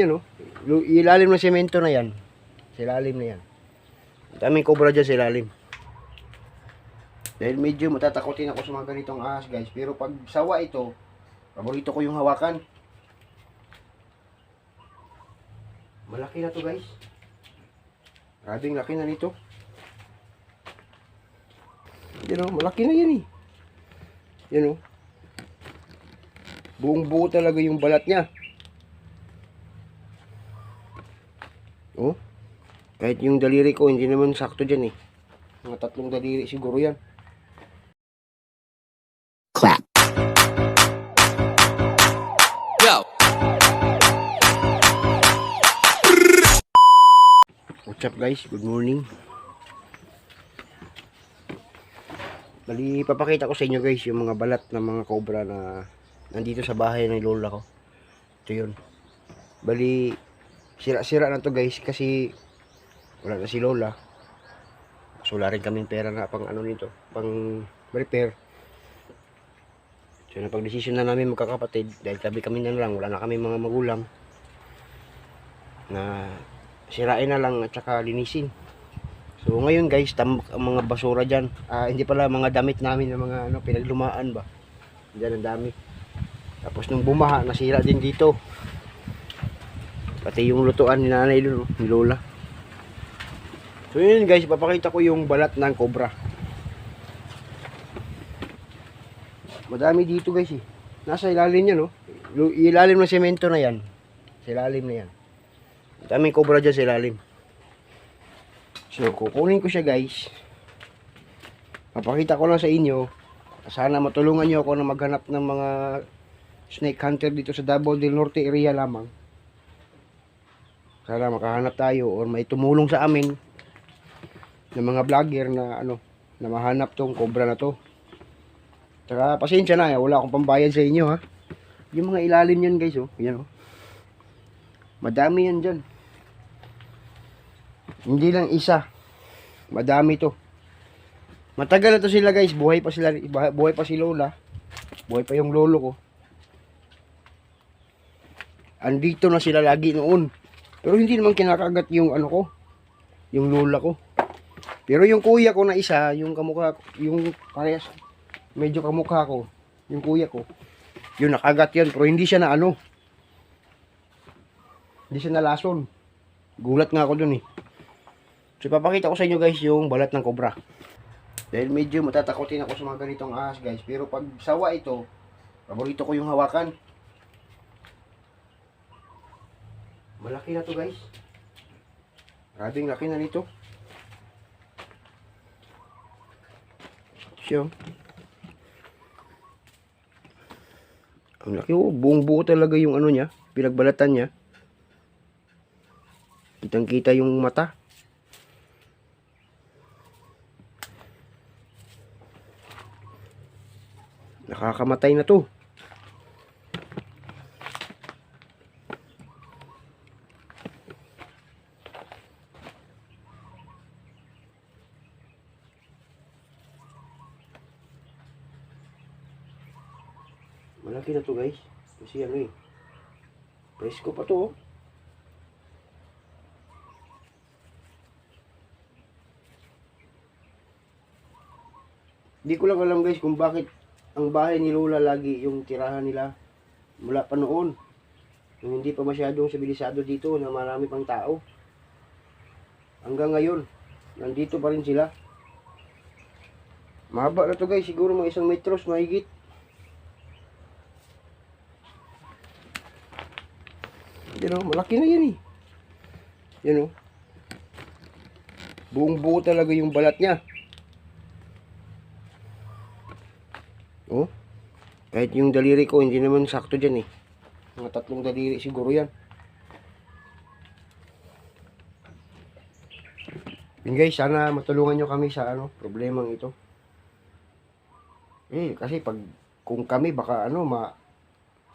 Yan o. Lu- Ilalim ng semento na yan. Sa ilalim na yan. Daming cobra dyan sa ilalim. Dahil medyo matatakotin ako sa mga ganitong ahas guys. Pero pag sawa ito, paborito ko yung hawakan. Malaki na to guys. Grabing laki na nito. Yan o, malaki na yan eh. Yan o. Buong buo talaga yung balat niya. Oh. Kahit yung daliri ko, hindi naman sakto dyan eh. Mga tatlong daliri siguro yan. Clap. Yo. What's up guys? Good morning. Bali, papakita ko sa inyo guys yung mga balat ng mga cobra na nandito sa bahay ng lola ko. Ito yun. Bali, sira-sira na to guys kasi wala na si lola. So, wala rin kaming pera na pang ano nito, pang repair. So, napag-desisyon na namin magkakapatid dahil tabi kami na lang, wala na kami mga magulang na sirain na lang at saka linisin. So ngayon guys, tambak ang mga basura diyan. Ah, hindi pala mga damit namin ng mga ano pinaglumaan ba. Diyan ang dami. Tapos nung bumaha, nasira din dito. Pati yung lutuan ni nanay doon, ni Lola. So yun guys, papakita ko yung balat ng cobra. Madami dito guys eh. Nasa ilalim yan oh. Ilalim ng semento na yan. Sa ilalim na yan. Daming cobra dyan sa ilalim. So, kukunin ko siya guys. Papakita ko lang sa inyo. Sana matulungan nyo ako na maghanap ng mga snake hunter dito sa Davao del Norte area lamang. Sana makahanap tayo or may tumulong sa amin ng mga vlogger na ano na mahanap tong cobra na to. Tsaka pasensya na, wala akong pambayad sa inyo ha. Yung mga ilalim yan guys oh, yan oh. Madami yan dyan. Hindi lang isa. Madami to. Matagal na to sila guys. Buhay pa sila. Buhay pa si Lola. Buhay pa yung lolo ko. Andito na sila lagi noon. Pero hindi naman kinakagat yung ano ko. Yung lola ko. Pero yung kuya ko na isa, yung kamukha ko, yung parehas, medyo kamukha ko, yung kuya ko, yun nakagat yan, pero hindi siya na ano, hindi siya nalason. Gulat nga ako dun eh. So, ipapakita ko sa inyo guys yung balat ng cobra. Dahil medyo matatakotin ako sa mga ganitong ahas guys. Pero pag sawa ito, paborito ko yung hawakan. Malaki na to guys. Grabing laki na nito. Siya. oh. Ang laki oh. Buong buo talaga yung ano niya. Pinagbalatan niya. Kitang kita yung mata. Nakakamatay na to. Malaki na to guys. Kasi ano eh. Presko pa to oh. Hindi ko lang alam guys kung bakit ang bahay ni Lola lagi yung tirahan nila mula pa noon. Yung hindi pa masyadong sibilisado dito na marami pang tao. Hanggang ngayon, nandito pa rin sila. Mahaba na to guys, siguro mga isang metros mahigit. Yan o, malaki na yan eh. Yan o. Buong buo talaga yung balat niya. Oh. Kahit yung daliri ko, hindi naman sakto dyan eh. Mga tatlong daliri siguro yan. Yun guys, sana matulungan nyo kami sa ano, problemang ito. Eh, kasi pag kung kami baka ano, ma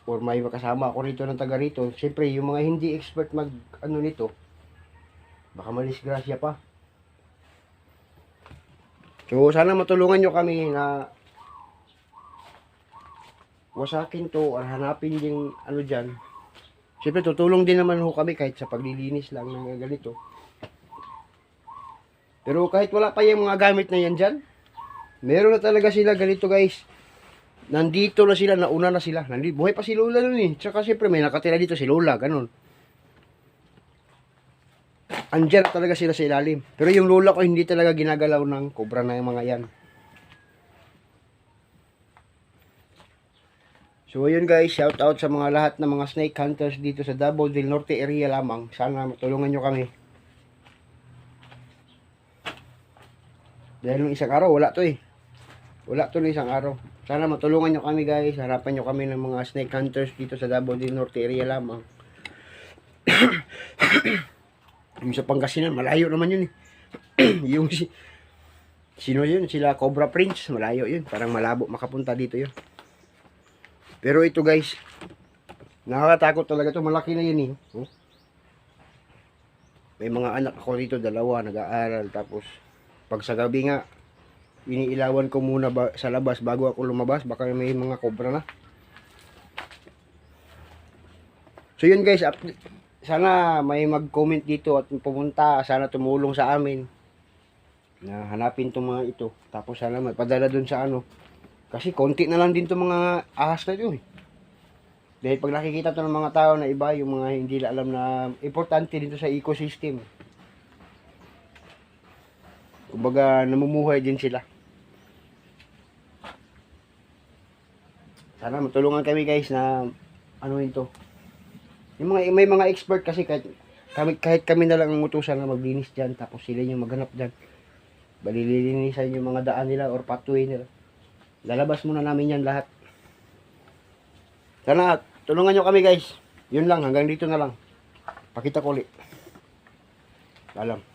or may makasama ako rito ng taga rito, siyempre yung mga hindi expert mag ano nito, baka malisgrasya pa. So, sana matulungan nyo kami na wasakin to or hanapin yung ano dyan Siyempre, tutulong din naman ho kami kahit sa paglilinis lang ng ganito. Pero kahit wala pa yung mga gamit na yan dyan, meron na talaga sila ganito guys. Nandito na sila, nauna na sila. Nandito, buhay pa si Lola nun eh. Tsaka siyempre may nakatira dito si Lola, ganun. Andyan na talaga sila sa ilalim. Pero yung Lola ko hindi talaga ginagalaw ng cobra na yung mga yan. So ayun guys, shout out sa mga lahat ng mga snake hunters dito sa Davao del Norte area lamang. Sana matulungan nyo kami. Dahil nung isang araw, wala to eh. Wala to nung isang araw. Sana matulungan nyo kami guys. Harapan nyo kami ng mga snake hunters dito sa Davao del Norte area lamang. yung sa Pangasinan, malayo naman yun eh. yung si... Sino yun? Sila Cobra Prince. Malayo yun. Parang malabo makapunta dito yun. Pero ito guys, nakakatakot talaga to. Malaki na yun eh. Oh. May mga anak ako dito, dalawa, nag-aaral. Tapos, pag sa gabi nga, iniilawan ko muna ba, sa labas bago ako lumabas. Baka may mga kobra na. So yun guys, sana may mag-comment dito at pumunta. Sana tumulong sa amin na hanapin itong mga ito. Tapos sana magpadala dun sa ano, kasi konti na lang din itong mga ahas na ito eh. Dahil pag nakikita to ng mga tao na iba, yung mga hindi alam na importante dito sa ecosystem. Kumbaga, namumuhay din sila. Sana matulungan kami guys na ano ito. Yung mga, may mga expert kasi kahit kami, kahit kami na lang ang utusan na maglinis dyan, tapos sila yung maghanap dyan. Balilinisan yung mga daan nila or pathway nila. Lalabas muna namin yan lahat. Sana, tulungan nyo kami guys. Yun lang, hanggang dito na lang. Pakita ko ulit. Alam.